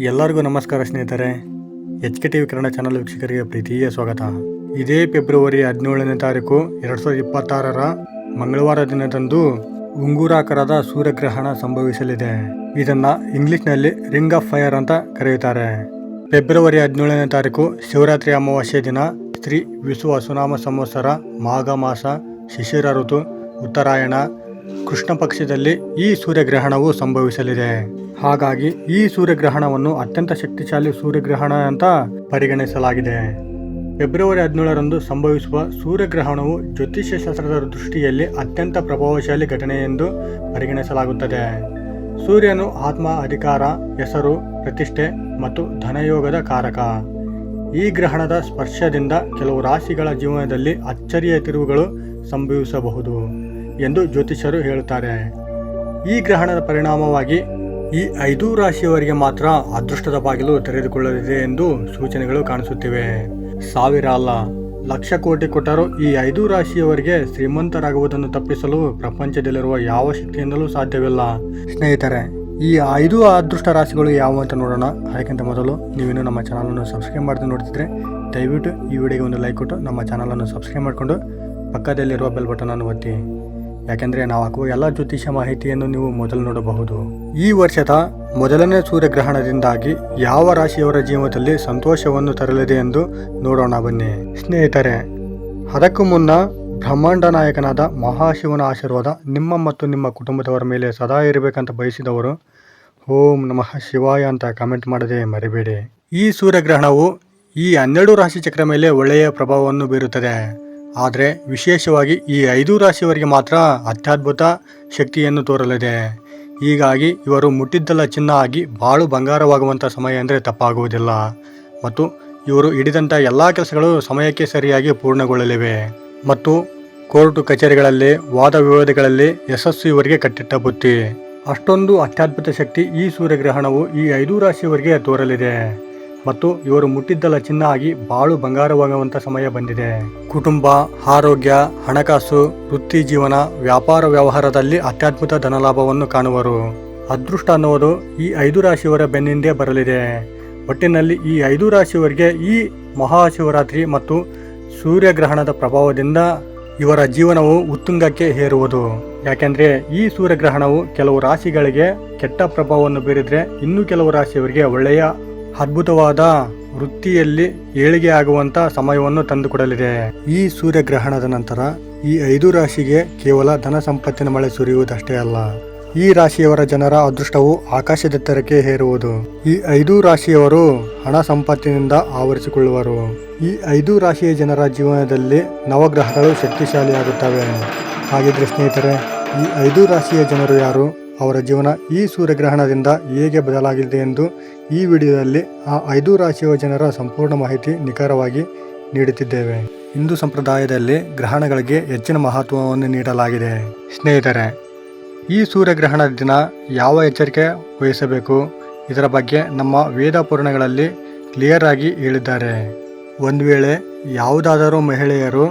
ಎಲ್ಲರಿಗೂ ನಮಸ್ಕಾರ ಸ್ನೇಹಿತರೆ. H K T V Kannada channel ವೀಕ್ಷಕರಿಗೆ ಪ್ರೀತಿಯ ಸ್ವಾಗತ. ಇದೇ ಫೆಬ್ರವರಿ ಹದಿನೇಳನೇ ತಾರೀಕು ಎರಡು ಸಾವಿರದ ಇಪ್ಪತ್ತಾರರ ಮಂಗಳವಾರ ದಿನದಂದು ಉಂಗುರಾಕಾರದ ಸೂರ್ಯಗ್ರಹಣ ಸಂಭವಿಸಲಿದೆ. ಇದನ್ನು ಇಂಗ್ಲಿಷ್ನಲ್ಲಿ ರಿಂಗ್ ಆಫ್ ಫೈರ್ ಅಂತ ಕರೆಯುತ್ತಾರೆ. ಫೆಬ್ರವರಿ ಹದಿನೇಳನೇ ತಾರೀಕು ಶಿವರಾತ್ರಿ ಅಮಾವಾಸ್ಯೆ ದಿನ, ಶ್ರೀ ವಿಶ್ವ ಸುನಾಮ ಸಂವತ್ಸರ, ಮಾಘ ಮಾಸ, ಶಿಶಿರ ಋತು, ಉತ್ತರಾಯಣ ಕೃಷ್ಣ ಪಕ್ಷದಲ್ಲಿ ಈ ಸೂರ್ಯಗ್ರಹಣವು ಸಂಭವಿಸಲಿದೆ. ಹಾಗಾಗಿ ಈ ಸೂರ್ಯಗ್ರಹಣವನ್ನು ಅತ್ಯಂತ ಶಕ್ತಿಶಾಲಿ ಸೂರ್ಯಗ್ರಹಣ ಅಂತ ಪರಿಗಣಿಸಲಾಗಿದೆ. ಫೆಬ್ರವರಿ ಹದಿನೇಳರಂದು ಸಂಭವಿಸುವ ಸೂರ್ಯಗ್ರಹಣವು ಜ್ಯೋತಿಷ್ಯ ಶಾಸ್ತ್ರದ ದೃಷ್ಟಿಯಲ್ಲಿ ಅತ್ಯಂತ ಪ್ರಭಾವಶಾಲಿ ಘಟನೆ ಎಂದು ಪರಿಗಣಿಸಲಾಗುತ್ತದೆ. ಸೂರ್ಯನು ಆತ್ಮ, ಅಧಿಕಾರ, ಹೆಸರು, ಪ್ರತಿಷ್ಠೆ ಮತ್ತು ಧನಯೋಗದ ಕಾರಕ. ಈ ಗ್ರಹಣದ ಸ್ಪರ್ಶದಿಂದ ಕೆಲವು ರಾಶಿಗಳ ಜೀವನದಲ್ಲಿ ಅಚ್ಚರಿಯ ತಿರುವುಗಳು ಸಂಭವಿಸಬಹುದು. ಎಂದು ಜ್ಯೋತಿಷ್ಯರು ಹೇಳುತ್ತಾರೆ. ಈ ಗ್ರಹಣದ ಪರಿಣಾಮವಾಗಿ ಈ ಐದು ರಾಶಿಯವರಿಗೆ ಮಾತ್ರ ಅದೃಷ್ಟದ ಬಾಗಿಲು ತೆರೆದುಕೊಳ್ಳಲಿದೆ ಎಂದು ಸೂಚನೆಗಳು ಕಾಣಿಸುತ್ತಿವೆ. ಸಾವಿರ ಅಲ್ಲ, ಲಕ್ಷ ಕೋಟಿ ಕೊಟ್ಟರೂ ಈ ಐದು ರಾಶಿಯವರಿಗೆ ಶ್ರೀಮಂತರಾಗುವುದನ್ನು ತಪ್ಪಿಸಲು ಪ್ರಪಂಚದಲ್ಲಿರುವ ಯಾವ ಶಕ್ತಿಯಿಂದಲೂ ಸಾಧ್ಯವಿಲ್ಲ. ಸ್ನೇಹಿತರೆ, ಈ ಐದು ಅದೃಷ್ಟ ರಾಶಿಗಳು ಯಾವುವು ಅಂತ ನೋಡೋಣ. ಅದಕ್ಕಿಂತ ಮೊದಲು ನೀವೇನು ನಮ್ಮ ಚಾನಲನ್ನು ಸಬ್ಸ್ಕ್ರೈಬ್ ಮಾಡಿದ್ರೆ ನೋಡ್ತಿದ್ರೆ ದಯವಿಟ್ಟು ಈ ವಿಡಿಯೋಗೆ ಒಂದು ಲೈಕ್ ಕೊಟ್ಟು ನಮ್ಮ ಚಾನಲನ್ನು ಸಬ್ಸ್ಕ್ರೈಬ್ ಮಾಡಿಕೊಂಡು ಪಕ್ಕದಲ್ಲಿರುವ ಬೆಲ್ ಬಟನನ್ನು ಒತ್ತಿ. ಯಾಕೆಂದರೆ ನಾವು ಹಾಕುವ ಎಲ್ಲ ಜ್ಯೋತಿಷ್ಯ ಮಾಹಿತಿಯನ್ನು ನೀವು ಮೊದಲು ನೋಡಬಹುದು. ಈ ವರ್ಷದ ಮೊದಲನೇ ಸೂರ್ಯಗ್ರಹಣದಿಂದಾಗಿ ಯಾವ ರಾಶಿಯವರ ಜೀವನದಲ್ಲಿ ಸಂತೋಷವನ್ನು ತರಲಿದೆ ಎಂದು ನೋಡೋಣ ಬನ್ನಿ. ಸ್ನೇಹಿತರೆ, ಅದಕ್ಕೂ ಮುನ್ನ ಬ್ರಹ್ಮಾಂಡ ನಾಯಕನಾದ ಮಹಾಶಿವನ ಆಶೀರ್ವಾದ ನಿಮ್ಮ ಮತ್ತು ನಿಮ್ಮ ಕುಟುಂಬದವರ ಮೇಲೆ ಸದಾ ಇರಬೇಕಂತ ಬಯಸಿದವರು, ಓಂ ನಮಃ ಶಿವಾಯ ಅಂತ ಕಾಮೆಂಟ್ ಮಾಡದೆ ಮರಿಬೇಡಿ. ಈ ಸೂರ್ಯಗ್ರಹಣವು ಈ ಹನ್ನೆರಡು ರಾಶಿ ಚಕ್ರ ಮೇಲೆ ಒಳ್ಳೆಯ ಪ್ರಭಾವವನ್ನು ಬೀರುತ್ತದೆ. ಆದರೆ ವಿಶೇಷವಾಗಿ ಈ ಐದು ರಾಶಿಯವರಿಗೆ ಮಾತ್ರ ಅತ್ಯದ್ಭುತ ಶಕ್ತಿಯನ್ನು ತೋರಲಿದೆ. ಹೀಗಾಗಿ ಇವರು ಮುಟ್ಟಿದ್ದಲ್ಲ ಚಿನ್ನ ಆಗಿ ಬಾಳು ಬಂಗಾರವಾಗುವಂಥ ಸಮಯ ಅಂದರೆ ತಪ್ಪಾಗುವುದಿಲ್ಲ. ಮತ್ತು ಇವರು ಹಿಡಿದಂಥ ಎಲ್ಲ ಕೆಲಸಗಳು ಸಮಯಕ್ಕೆ ಸರಿಯಾಗಿ ಪೂರ್ಣಗೊಳ್ಳಲಿವೆ. ಮತ್ತು ಕೋರ್ಟು ಕಚೇರಿಗಳಲ್ಲಿ, ವಾದ ವಿವಾದಗಳಲ್ಲಿ ಯಶಸ್ಸು ಇವರಿಗೆ ಕಟ್ಟಿಟ್ಟ ಬುತ್ತಿ ಅಷ್ಟೊಂದು ಅತ್ಯದ್ಭುತ ಶಕ್ತಿ ಈ ಸೂರ್ಯಗ್ರಹಣವು ಈ ಐದು ರಾಶಿಯವರಿಗೆ ತೋರಲಿದೆ. ಮತ್ತು ಇವರು ಮುಟ್ಟಿದ್ದಲ್ಲ ಚಿನ್ನ ಆಗಿ ಬಾಳು ಬಂಗಾರವಾಗುವಂತ ಸಮಯ ಬಂದಿದೆ. ಕುಟುಂಬ, ಆರೋಗ್ಯ, ಹಣಕಾಸು, ವೃತ್ತಿ ಜೀವನ, ವ್ಯಾಪಾರ ವ್ಯವಹಾರದಲ್ಲಿ ಅತ್ಯದ್ಭುತ ಧನಲಾಭವನ್ನು ಕಾಣುವರು. ಅದೃಷ್ಟ ಅನ್ನುವುದು ಈ ಐದು ರಾಶಿಯವರ ಬೆನ್ನಿಂದೇ ಬರಲಿದೆ. ಒಟ್ಟಿನಲ್ಲಿ ಈ ಐದು ರಾಶಿಯವರಿಗೆ ಈ ಮಹಾಶಿವರಾತ್ರಿ ಮತ್ತು ಸೂರ್ಯಗ್ರಹಣದ ಪ್ರಭಾವದಿಂದ ಇವರ ಜೀವನವು ಉತ್ತುಂಗಕ್ಕೆ ಹೇರುವುದು. ಯಾಕೆಂದರೆ ಈ ಸೂರ್ಯಗ್ರಹಣವು ಕೆಲವು ರಾಶಿಗಳಿಗೆ ಕೆಟ್ಟ ಪ್ರಭಾವವನ್ನು ಬೀರಿದರೆ ಇನ್ನು ಕೆಲವು ರಾಶಿಯವರಿಗೆ ಒಳ್ಳೆಯ ಅದ್ಭುತವಾದ ವೃತ್ತಿಯಲ್ಲಿ ಏಳಿಗೆ ಆಗುವಂತ ಸಮಯವನ್ನು ತಂದುಕೊಡಲಿದೆ. ಈ ಸೂರ್ಯಗ್ರಹಣದ ನಂತರ ಈ ಐದು ರಾಶಿಗೆ ಕೇವಲ ಧನ ಸಂಪತ್ತಿನ ಮಳೆ ಸುರಿಯುವುದಷ್ಟೇ ಅಲ್ಲ. ಈ ರಾಶಿಯವರ ಜನರ ಅದೃಷ್ಟವು ಆಕಾಶದೆತ್ತರಕ್ಕೆ ಹೇರುವುದು. ಈ ಐದು ರಾಶಿಯವರು ಹಣ ಸಂಪತ್ತಿನಿಂದ ಆವರಿಸಿಕೊಳ್ಳುವರು. ಈ ಐದು ರಾಶಿಯ ಜನರ ಜೀವನದಲ್ಲಿ ನವಗ್ರಹಗಳು ಶಕ್ತಿಶಾಲಿಯಾಗುತ್ತವೆ. ಹಾಗಿದ್ರೆ ಸ್ನೇಹಿತರೆ, ಈ ಐದು ರಾಶಿಯ ಜನರು ಯಾರು? ಅವರ ಜೀವನ ಈ ಸೂರ್ಯಗ್ರಹಣದಿಂದ ಹೇಗೆ ಬದಲಾಗಿದೆ ಎಂದು ಈ ವಿಡಿಯೋದಲ್ಲಿ ಆ ಐದು ರಾಶಿಯ ಜನರ ಸಂಪೂರ್ಣ ಮಾಹಿತಿ ನಿಖರವಾಗಿ ನೀಡುತ್ತಿದ್ದೇವೆ. ಹಿಂದೂ ಸಂಪ್ರದಾಯದಲ್ಲಿ ಗ್ರಹಣಗಳಿಗೆ ಹೆಚ್ಚಿನ ಮಹತ್ವವನ್ನು ನೀಡಲಾಗಿದೆ. ಸ್ನೇಹಿತರೆ, ಈ ಸೂರ್ಯಗ್ರಹಣದ ದಿನ ಯಾವ ಎಚ್ಚರಿಕೆ ವಹಿಸಬೇಕು? ಇದರ ಬಗ್ಗೆ ನಮ್ಮ ವೇದ ಪುರಾಣಗಳಲ್ಲಿ ಕ್ಲಿಯರ್ ಆಗಿ ಹೇಳಿದ್ದಾರೆ. ಒಂದು ವೇಳೆ ಯಾವುದಾದರೂ ಮಹಿಳೆಯರು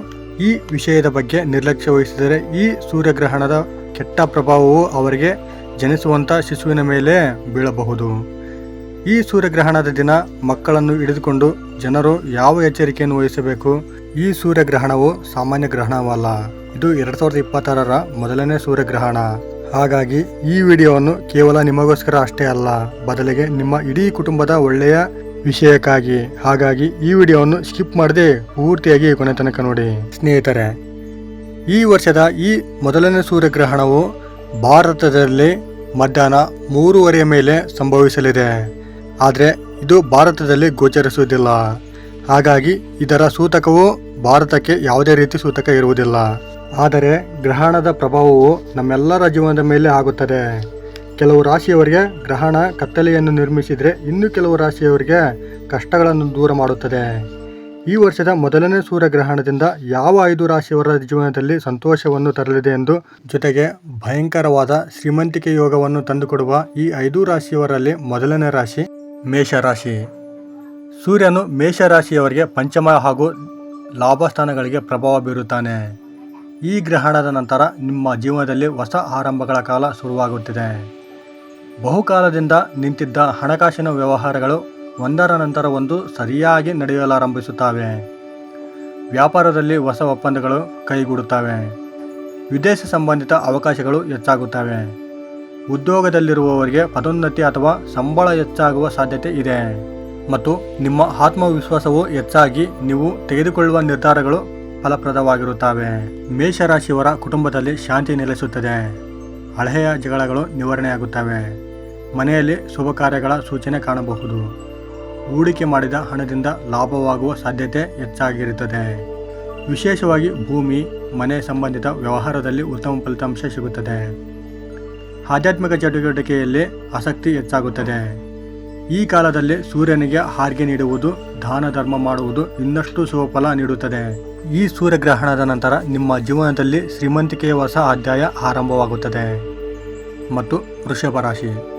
ಈ ವಿಷಯದ ಬಗ್ಗೆ ನಿರ್ಲಕ್ಷ್ಯ ವಹಿಸಿದರೆ ಈ ಸೂರ್ಯಗ್ರಹಣದ ಕೆಟ್ಟ ಪ್ರಭಾವವು ಅವರಿಗೆ ಜನಿಸುವಂಥ ಶಿಶುವಿನ ಮೇಲೆ ಬೀಳಬಹುದು. ಈ ಸೂರ್ಯಗ್ರಹಣದ ದಿನ ಮಕ್ಕಳನ್ನು ಹಿಡಿದುಕೊಂಡು ಜನರು ಯಾವ ಎಚ್ಚರಿಕೆಯನ್ನು ವಹಿಸಬೇಕು? ಈ ಸೂರ್ಯಗ್ರಹಣವು ಸಾಮಾನ್ಯ ಗ್ರಹಣವಲ್ಲ, ಇದು ಎರಡು ಸಾವಿರದ ಇಪ್ಪತ್ತಾರರ ಮೊದಲನೇ ಸೂರ್ಯಗ್ರಹಣ. ಹಾಗಾಗಿ ಈ ವಿಡಿಯೋವನ್ನು ಕೇವಲ ನಿಮಗೋಸ್ಕರ ಅಷ್ಟೇ ಅಲ್ಲ, ಬದಲಿಗೆ ನಿಮ್ಮ ಇಡೀ ಕುಟುಂಬದ ಒಳ್ಳೆಯ ವಿಷಯಕ್ಕಾಗಿ. ಹಾಗಾಗಿ ಈ ವಿಡಿಯೋವನ್ನು ಸ್ಕಿಪ್ ಮಾಡದೆ ಪೂರ್ತಿಯಾಗಿ ಕೊನೆ ನೋಡಿ. ಸ್ನೇಹಿತರೆ, ಈ ವರ್ಷದ ಈ ಮೊದಲನೇ ಸೂರ್ಯಗ್ರಹಣವು ಭಾರತದಲ್ಲಿ ಮಧ್ಯಾಹ್ನ ಮೂರುವರೆಯ ಮೇಲೆ ಸಂಭವಿಸಲಿದೆ. ಆದರೆ ಇದು ಭಾರತದಲ್ಲಿ ಗೋಚರಿಸುವುದಿಲ್ಲ. ಹಾಗಾಗಿ ಇದರ ಸೂತಕವು ಭಾರತಕ್ಕೆ ಯಾವುದೇ ರೀತಿ ಸೂತಕ ಇರುವುದಿಲ್ಲ. ಆದರೆ ಗ್ರಹಣದ ಪ್ರಭಾವವು ನಮ್ಮೆಲ್ಲರ ಜೀವನದ ಮೇಲೆ ಆಗುತ್ತದೆ. ಕೆಲವು ರಾಶಿಯವರಿಗೆ ಗ್ರಹಣ ಕತ್ತಲೆಯನ್ನು ನಿರ್ಮಿಸಿದರೆ ಇನ್ನು ಕೆಲವು ರಾಶಿಯವರಿಗೆ ಕಷ್ಟಗಳನ್ನು ದೂರ ಮಾಡುತ್ತದೆ. ಈ ವರ್ಷದ ಮೊದಲನೇ ಸೂರ್ಯಗ್ರಹಣದಿಂದ ಯಾವ ಐದು ರಾಶಿಯವರ ಜೀವನದಲ್ಲಿ ಸಂತೋಷವನ್ನು ತರಲಿದೆ ಎಂದು ಜೊತೆಗೆ ಭಯಂಕರವಾದ ಶ್ರೀಮಂತಿಕೆ ಯೋಗವನ್ನು ತಂದುಕೊಡುವ ಈ ಐದು ರಾಶಿಯವರಲ್ಲಿ ಮೊದಲನೇ ರಾಶಿ ಮೇಷರಾಶಿ. ಸೂರ್ಯನು ಮೇಷರಾಶಿಯವರಿಗೆ ಪಂಚಮ ಹಾಗೂ ಲಾಭಸ್ಥಾನಗಳಿಗೆ ಪ್ರಭಾವ ಬೀರುತ್ತಾನೆ. ಈ ಗ್ರಹಣದ ನಂತರ ನಿಮ್ಮ ಜೀವನದಲ್ಲಿ ಹೊಸ ಆರಂಭಗಳ ಕಾಲ ಶುರುವಾಗುತ್ತಿದೆ. ಬಹುಕಾಲದಿಂದ ನಿಂತಿದ್ದ ಹಣಕಾಸಿನ ವ್ಯವಹಾರಗಳು ಒಂದರ ನಂತರ ಒಂದು ಸರಿಯಾಗಿ ನಡೆಯಲಾರಂಭಿಸುತ್ತವೆ. ವ್ಯಾಪಾರದಲ್ಲಿ ಹೊಸ ಒಪ್ಪಂದಗಳು ಕೈಗೂಡುತ್ತವೆ. ವಿದೇಶ ಸಂಬಂಧಿತ ಅವಕಾಶಗಳು ಹೆಚ್ಚಾಗುತ್ತವೆ. ಉದ್ಯೋಗದಲ್ಲಿರುವವರಿಗೆ ಪದೋನ್ನತಿ ಅಥವಾ ಸಂಬಳ ಹೆಚ್ಚಾಗುವ ಸಾಧ್ಯತೆ ಇದೆ. ಮತ್ತು ನಿಮ್ಮ ಆತ್ಮವಿಶ್ವಾಸವು ಹೆಚ್ಚಾಗಿ ನೀವು ತೆಗೆದುಕೊಳ್ಳುವ ನಿರ್ಧಾರಗಳು ಫಲಪ್ರದವಾಗಿರುತ್ತವೆ. ಮೇಷರಾಶಿಯವರ ಕುಟುಂಬದಲ್ಲಿ ಶಾಂತಿ ನೆಲೆಸುತ್ತದೆ. ಹಳೆಯ ಜಗಳಗಳು ನಿವಾರಣೆಯಾಗುತ್ತವೆ. ಮನೆಯಲ್ಲಿ ಶುಭ ಕಾರ್ಯಗಳ ಸೂಚನೆ ಕಾಣಬಹುದು. ಹೂಡಿಕೆ ಮಾಡಿದ ಹಣದಿಂದ ಲಾಭವಾಗುವ ಸಾಧ್ಯತೆ ಹೆಚ್ಚಾಗಿರುತ್ತದೆ. ವಿಶೇಷವಾಗಿ ಭೂಮಿ, ಮನೆ ಸಂಬಂಧಿತ ವ್ಯವಹಾರದಲ್ಲಿ ಉತ್ತಮ ಫಲಿತಾಂಶ ಸಿಗುತ್ತದೆ. ಆಧ್ಯಾತ್ಮಿಕ ಚಟುವಟಿಕೆಯಲ್ಲಿ ಆಸಕ್ತಿ ಹೆಚ್ಚಾಗುತ್ತದೆ. ಈ ಕಾಲದಲ್ಲಿ ಸೂರ್ಯನಿಗೆ ಹಾರ್ಗೆ ನೀಡುವುದು, ದಾನ ಧರ್ಮ ಮಾಡುವುದು ಇನ್ನಷ್ಟು ಶುಭಫಲ ನೀಡುತ್ತದೆ. ಈ ಸೂರ್ಯಗ್ರಹಣದ ನಂತರ ನಿಮ್ಮ ಜೀವನದಲ್ಲಿ ಶ್ರೀಮಂತಿಕೆಯ ಹೊಸ ಅಧ್ಯಾಯ ಆರಂಭವಾಗುತ್ತದೆ. ಮತ್ತು ವೃಷಭ ರಾಶಿ.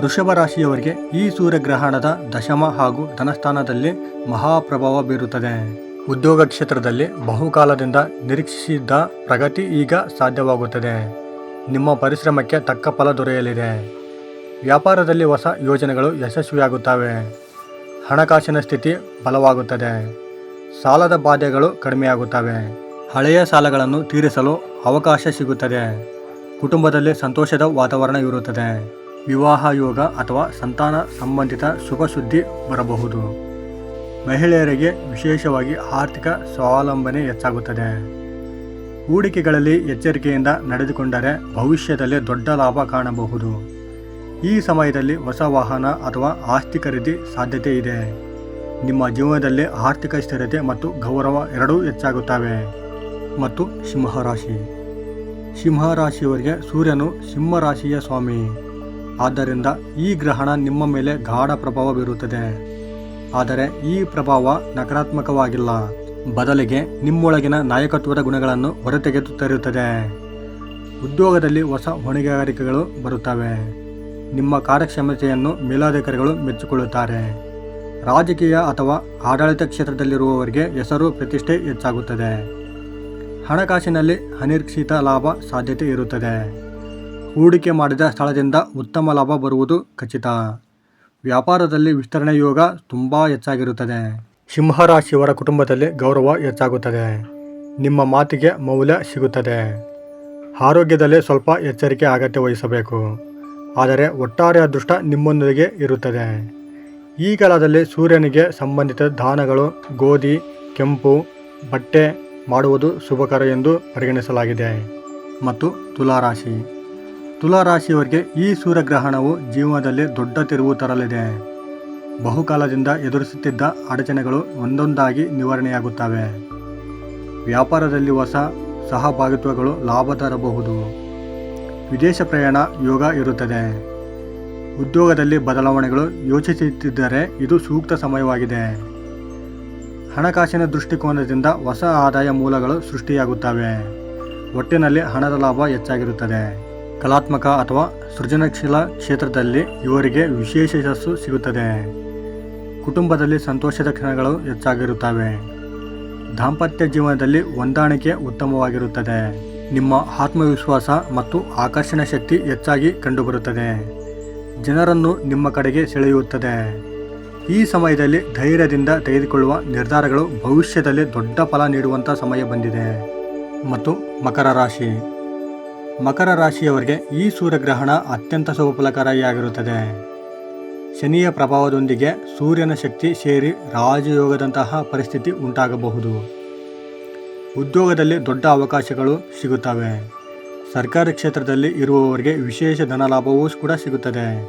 ವೃಷಭ ರಾಶಿಯವರಿಗೆ ಈ ಸೂರ್ಯಗ್ರಹಣದ ದಶಮ ಹಾಗೂ ಧನಸ್ಥಾನದಲ್ಲಿ ಮಹಾಪ್ರಭಾವ ಬೀರುತ್ತದೆ. ಉದ್ಯೋಗ ಕ್ಷೇತ್ರದಲ್ಲಿ ಬಹುಕಾಲದಿಂದ ನಿರೀಕ್ಷಿಸಿದ್ದ ಪ್ರಗತಿ ಈಗ ಸಾಧ್ಯವಾಗುತ್ತದೆ. ನಿಮ್ಮ ಪರಿಶ್ರಮಕ್ಕೆ ತಕ್ಕ ಫಲ ದೊರೆಯಲಿದೆ. ವ್ಯಾಪಾರದಲ್ಲಿ ಹೊಸ ಯೋಜನೆಗಳು ಯಶಸ್ವಿಯಾಗುತ್ತವೆ. ಹಣಕಾಸಿನ ಸ್ಥಿತಿ ಬಲವಾಗುತ್ತದೆ. ಸಾಲದ ಬಾಧೆಗಳು ಕಡಿಮೆಯಾಗುತ್ತವೆ. ಹಳೆಯ ಸಾಲಗಳನ್ನು ತೀರಿಸಲು ಅವಕಾಶ ಸಿಗುತ್ತದೆ. ಕುಟುಂಬದಲ್ಲಿ ಸಂತೋಷದ ವಾತಾವರಣ ಇರುತ್ತದೆ. ವಿವಾಹ ಯೋಗ ಅಥವಾ ಸಂತಾನ ಸಂಬಂಧಿತ ಸುಖ ಸುದ್ದಿ ಬರಬಹುದು. ಮಹಿಳೆಯರಿಗೆ ವಿಶೇಷವಾಗಿ ಆರ್ಥಿಕ ಸ್ವಾವಲಂಬನೆ ಹೆಚ್ಚಾಗುತ್ತದೆ. ಹೂಡಿಕೆಗಳಲ್ಲಿ ಎಚ್ಚರಿಕೆಯಿಂದ ನಡೆದುಕೊಂಡರೆ ಭವಿಷ್ಯದಲ್ಲಿ ದೊಡ್ಡ ಲಾಭ ಕಾಣಬಹುದು. ಈ ಸಮಯದಲ್ಲಿ ಹೊಸ ವಾಹನ ಅಥವಾ ಆಸ್ತಿ ಖರೀದಿ ಸಾಧ್ಯತೆ ಇದೆ. ನಿಮ್ಮ ಜೀವನದಲ್ಲಿ ಆರ್ಥಿಕ ಸ್ಥಿರತೆ ಮತ್ತು ಗೌರವ ಎರಡೂ ಹೆಚ್ಚಾಗುತ್ತವೆ. ಮತ್ತು ಸಿಂಹರಾಶಿ. ಸಿಂಹರಾಶಿಯವರಿಗೆ ಸೂರ್ಯನು ಸಿಂಹರಾಶಿಯ ಸ್ವಾಮಿ. ಆದ್ದರಿಂದ ಈ ಗ್ರಹಣ ನಿಮ್ಮ ಮೇಲೆ ಗಾಢ ಪ್ರಭಾವ ಬೀರುತ್ತದೆ ಆದರೆ ಈ ಪ್ರಭಾವ ನಕಾರಾತ್ಮಕವಾಗಿಲ್ಲ. ಬದಲಿಗೆ ನಿಮ್ಮೊಳಗಿನ ನಾಯಕತ್ವದ ಗುಣಗಳನ್ನು ಹೊರತೆಗೆದು ತರುತ್ತದೆ. ಉದ್ಯೋಗದಲ್ಲಿ ಹೊಸ ಹೊಣೆಗಾರಿಕೆಗಳು ಬರುತ್ತವೆ. ನಿಮ್ಮ ಕಾರ್ಯಕ್ಷಮತೆಯನ್ನು ಮೇಲಾಧಿಕಾರಿಗಳು ಮೆಚ್ಚಿಕೊಳ್ಳುತ್ತಾರೆ. ರಾಜಕೀಯ ಅಥವಾ ಆಡಳಿತ ಕ್ಷೇತ್ರದಲ್ಲಿರುವವರಿಗೆ ಹೆಸರು, ಪ್ರತಿಷ್ಠೆ ಹೆಚ್ಚಾಗುತ್ತದೆ. ಹಣಕಾಸಿನಲ್ಲಿ ಅನಿರೀಕ್ಷಿತ ಲಾಭ ಸಾಧ್ಯತೆ ಇರುತ್ತದೆ. ಹೂಡಿಕೆ ಮಾಡಿದ ಸ್ಥಳದಿಂದ ಉತ್ತಮ ಲಾಭ ಬರುವುದು ಖಚಿತ. ವ್ಯಾಪಾರದಲ್ಲಿ ವಿಸ್ತರಣೆ ಯೋಗ ತುಂಬ ಹೆಚ್ಚಾಗಿರುತ್ತದೆ. ಸಿಂಹರಾಶಿಯವರ ಕುಟುಂಬದಲ್ಲಿ ಗೌರವ ಹೆಚ್ಚಾಗುತ್ತದೆ. ನಿಮ್ಮ ಮಾತಿಗೆ ಮೌಲ್ಯ ಸಿಗುತ್ತದೆ. ಆರೋಗ್ಯದಲ್ಲಿ ಸ್ವಲ್ಪ ಎಚ್ಚರಿಕೆ ಅಗತ್ಯ ವಹಿಸಬೇಕು. ಆದರೆ ಒಟ್ಟಾರೆ ಅದೃಷ್ಟ ನಿಮ್ಮೊಂದಿಗೆ ಇರುತ್ತದೆ. ಈ ಕಾಲದಲ್ಲಿ ಸೂರ್ಯನಿಗೆ ಸಂಬಂಧಿತ ದಾನಗಳು, ಗೋಧಿ, ಕೆಂಪು, ಬಟ್ಟೆ ಮಾಡುವುದು ಶುಭಕರ ಎಂದು ಪರಿಗಣಿಸಲಾಗಿದೆ. ಮತ್ತು ತುಲಾರಾಶಿ. ತುಲಾರಾಶಿಯವರಿಗೆ ಈ ಸೂರ್ಯಗ್ರಹಣವು ಜೀವನದಲ್ಲಿ ದೊಡ್ಡ ತಿರುವು ತರಲಿದೆ. ಬಹುಕಾಲದಿಂದ ಎದುರಿಸುತ್ತಿದ್ದ ಅಡಚಣೆಗಳು ಒಂದೊಂದಾಗಿ ನಿವಾರಣೆಯಾಗುತ್ತವೆ. ವ್ಯಾಪಾರದಲ್ಲಿ ಹೊಸ ಸಹಭಾಗಿತ್ವಗಳು ಲಾಭ ತರಬಹುದು. ವಿದೇಶ ಪ್ರಯಾಣ ಯೋಗ ಇರುತ್ತದೆ. ಉದ್ಯೋಗದಲ್ಲಿ ಬದಲಾವಣೆಗಳು ಯೋಚಿಸುತ್ತಿದ್ದರೆ ಇದು ಸೂಕ್ತ ಸಮಯವಾಗಿದೆ. ಹಣಕಾಸಿನ ದೃಷ್ಟಿಕೋನದಿಂದ ಹೊಸ ಆದಾಯ ಮೂಲಗಳು ಸೃಷ್ಟಿಯಾಗುತ್ತವೆ. ಒಟ್ಟಿನಲ್ಲಿ ಹಣದ ಲಾಭ ಹೆಚ್ಚಾಗಿರುತ್ತದೆ. ಕಲಾತ್ಮಕ ಅಥವಾ ಸೃಜನಶೀಲ ಕ್ಷೇತ್ರದಲ್ಲಿ ಇವರಿಗೆ ವಿಶೇಷ ಯಶಸ್ಸು ಸಿಗುತ್ತದೆ. ಕುಟುಂಬದಲ್ಲಿ ಸಂತೋಷದ ಕ್ಷಣಗಳು ಹೆಚ್ಚಾಗಿರುತ್ತವೆ. ದಾಂಪತ್ಯ ಜೀವನದಲ್ಲಿ ಹೊಂದಾಣಿಕೆ ಉತ್ತಮವಾಗಿರುತ್ತದೆ. ನಿಮ್ಮ ಆತ್ಮವಿಶ್ವಾಸ ಮತ್ತು ಆಕರ್ಷಣ ಶಕ್ತಿ ಹೆಚ್ಚಾಗಿ ಕಂಡುಬರುತ್ತದೆ. ಜನರನ್ನು ನಿಮ್ಮ ಕಡೆಗೆ ಸೆಳೆಯುತ್ತದೆ. ಈ ಸಮಯದಲ್ಲಿ ಧೈರ್ಯದಿಂದ ತೆಗೆದುಕೊಳ್ಳುವ ನಿರ್ಧಾರಗಳು ಭವಿಷ್ಯದಲ್ಲಿ ದೊಡ್ಡ ಫಲ ನೀಡುವಂಥ ಸಮಯ ಬಂದಿದೆ. ಮತ್ತು ಮಕರ ರಾಶಿ. ಮಕರ ರಾಶಿಯವರಿಗೆ ಈ ಸೂರ್ಯಗ್ರಹಣ ಅತ್ಯಂತ ಶುಭಫಲಕಾರಿಯಾಗಿರುತ್ತದೆ. ಶನಿಯ ಪ್ರಭಾವದೊಂದಿಗೆ ಸೂರ್ಯನ ಶಕ್ತಿ ಸೇರಿ ರಾಜಯೋಗದಂತಹ ಪರಿಸ್ಥಿತಿ ಉಂಟಾಗಬಹುದು. ಉದ್ಯೋಗದಲ್ಲಿ ದೊಡ್ಡ ಅವಕಾಶಗಳು ಸಿಗುತ್ತವೆ. ಸರ್ಕಾರಿ ಕ್ಷೇತ್ರದಲ್ಲಿ ಇರುವವರಿಗೆ ವಿಶೇಷ ಧನಲಾಭವೂ ಕೂಡ ಸಿಗುತ್ತದೆ.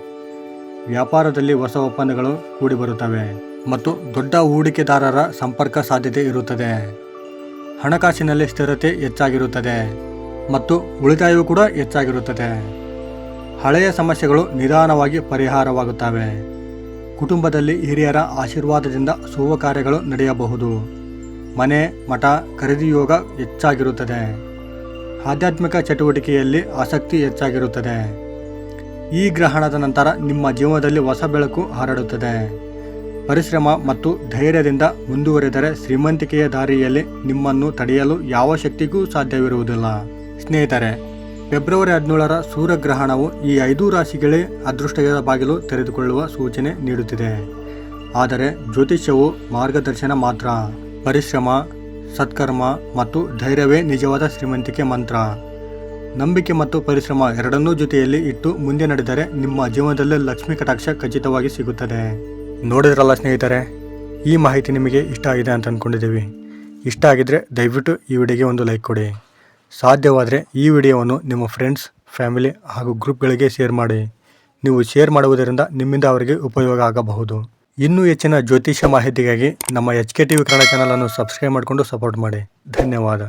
ವ್ಯಾಪಾರದಲ್ಲಿ ಹೊಸ ಒಪ್ಪಂದಗಳು ಕೂಡಿಬರುತ್ತವೆ ಮತ್ತು ದೊಡ್ಡ ಹೂಡಿಕೆದಾರರ ಸಂಪರ್ಕ ಸಾಧ್ಯತೆ ಇರುತ್ತದೆ. ಹಣಕಾಸಿನಲ್ಲಿ ಸ್ಥಿರತೆ ಹೆಚ್ಚಾಗಿರುತ್ತದೆ. ಮತ್ತು ಉಳಿತಾಯವೂ ಕೂಡ ಹೆಚ್ಚಾಗಿರುತ್ತದೆ. ಹಳೆಯ ಸಮಸ್ಯೆಗಳು ನಿಧಾನವಾಗಿ ಪರಿಹಾರವಾಗುತ್ತವೆ. ಕುಟುಂಬದಲ್ಲಿ ಹಿರಿಯರ ಆಶೀರ್ವಾದದಿಂದ ಶುಭ ಕಾರ್ಯಗಳು ನಡೆಯಬಹುದು. ಮನೆ, ಮಠ, ಖರೀದಿ ಯೋಗ ಹೆಚ್ಚಾಗಿರುತ್ತದೆ. ಆಧ್ಯಾತ್ಮಿಕ ಚಟುವಟಿಕೆಯಲ್ಲಿ ಆಸಕ್ತಿ ಹೆಚ್ಚಾಗಿರುತ್ತದೆ. ಈ ಗ್ರಹಣದ ನಂತರ ನಿಮ್ಮ ಜೀವನದಲ್ಲಿ ಹೊಸ ಬೆಳಕು ಹರಡುತ್ತದೆ. ಪರಿಶ್ರಮ ಮತ್ತು ಧೈರ್ಯದಿಂದ ಮುಂದುವರೆದರೆ ಶ್ರೀಮಂತಿಕೆಯ ದಾರಿಯಲ್ಲಿ ನಿಮ್ಮನ್ನು ತಡೆಯಲು ಯಾವ ಶಕ್ತಿಗೂ ಸಾಧ್ಯವಿರುವುದಿಲ್ಲ. ಸ್ನೇಹಿತರೆ, ಫೆಬ್ರವರಿ ಹದಿನೇಳರ ಸೂರ್ಯಗ್ರಹಣವು ಈ ಐದು ರಾಶಿಗಳೇ ಅದೃಷ್ಟದ ಬಾಗಿಲು ತೆರೆದುಕೊಳ್ಳುವ ಸೂಚನೆ ನೀಡುತ್ತಿದೆ. ಆದರೆ ಜ್ಯೋತಿಷ್ಯವು ಮಾರ್ಗದರ್ಶನ ಮಾತ್ರ. ಪರಿಶ್ರಮ, ಸತ್ಕರ್ಮ ಮತ್ತು ಧೈರ್ಯವೇ ನಿಜವಾದ ಶ್ರೀಮಂತಿಕೆ ಮಂತ್ರ. ನಂಬಿಕೆ ಮತ್ತು ಪರಿಶ್ರಮ ಎರಡನ್ನೂ ಜೊತೆಯಲ್ಲಿ ಇಟ್ಟು ಮುಂದೆ ನಡೆದರೆ ನಿಮ್ಮ ಜೀವನದಲ್ಲೇ ಲಕ್ಷ್ಮಿ ಕಟಾಕ್ಷ ಖಚಿತವಾಗಿ ಸಿಗುತ್ತದೆ. ನೋಡಿದ್ರಲ್ಲ ಸ್ನೇಹಿತರೆ, ಈ ಮಾಹಿತಿ ನಿಮಗೆ ಇಷ್ಟ ಆಗಿದೆ ಅಂತ ಅಂದ್ಕೊಂಡಿದ್ದೀವಿ ಇಷ್ಟ ಆಗಿದ್ರೆ ದಯವಿಟ್ಟು ಈ ವಿಡಿಯೋಗೆ ಒಂದು ಲೈಕ್ ಕೊಡಿ. ಸಾಧ್ಯವಾದರೆ ಈ ವಿಡಿಯೋವನ್ನು ನಿಮ್ಮ ಫ್ರೆಂಡ್ಸ್ ಫ್ಯಾಮಿಲಿ ಹಾಗೂ ಗ್ರೂಪ್ಗಳಿಗೆ ಶೇರ್ ಮಾಡಿ. ನೀವು ಶೇರ್ ಮಾಡುವುದರಿಂದ ನಿಮ್ಮಿಂದ ಅವರಿಗೆ ಉಪಯೋಗ ಆಗಬಹುದು. ಇನ್ನೂ ಹೆಚ್ಚಿನ ಜ್ಯೋತಿಷ್ಯ ಮಾಹಿತಿಗಾಗಿ ನಮ್ಮ H K T V Kannada ಚಾನಲನ್ನು ಸಬ್ಸ್ಕ್ರೈಬ್ ಮಾಡಿಕೊಂಡು ಸಪೋರ್ಟ್ ಮಾಡಿ. ಧನ್ಯವಾದ.